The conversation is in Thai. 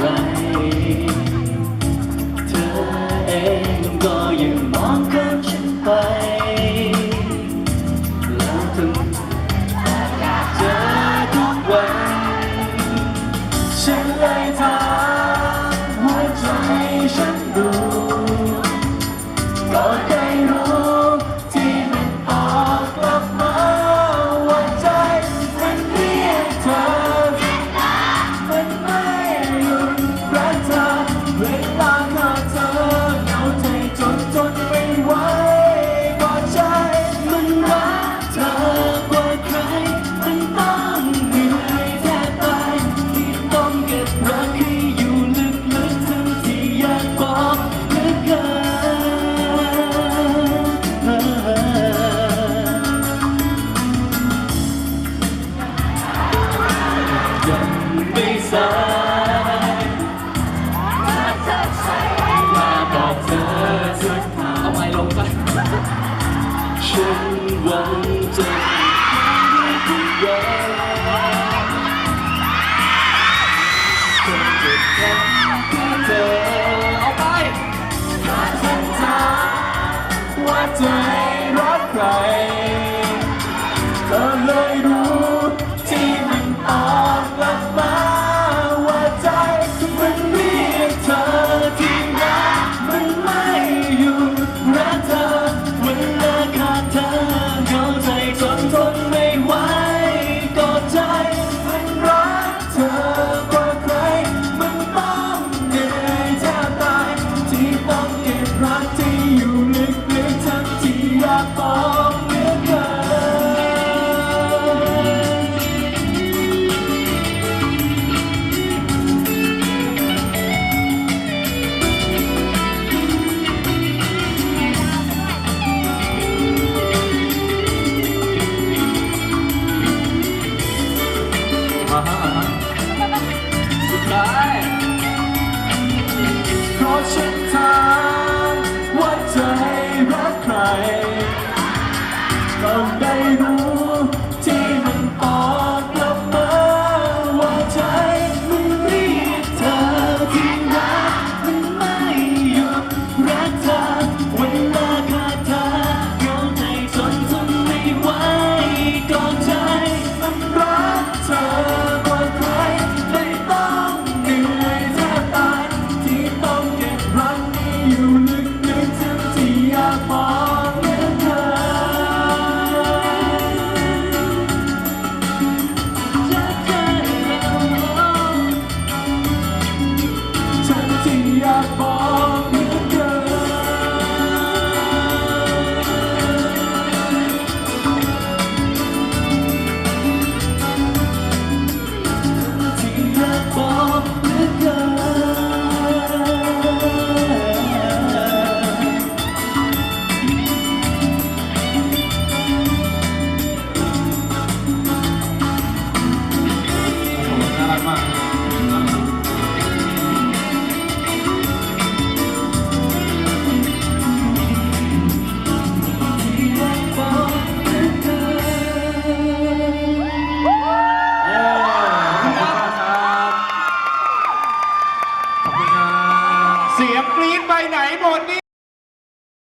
있고요. ไม่ใช่มาบอกเธอสักคเอาไม้ลงไปฉันวังจะไม่ถูกยอคนเจ็บแค่เธอเอาไปถ้าฉันถาว่าใจรักใครเธอเลยรู้ 前走。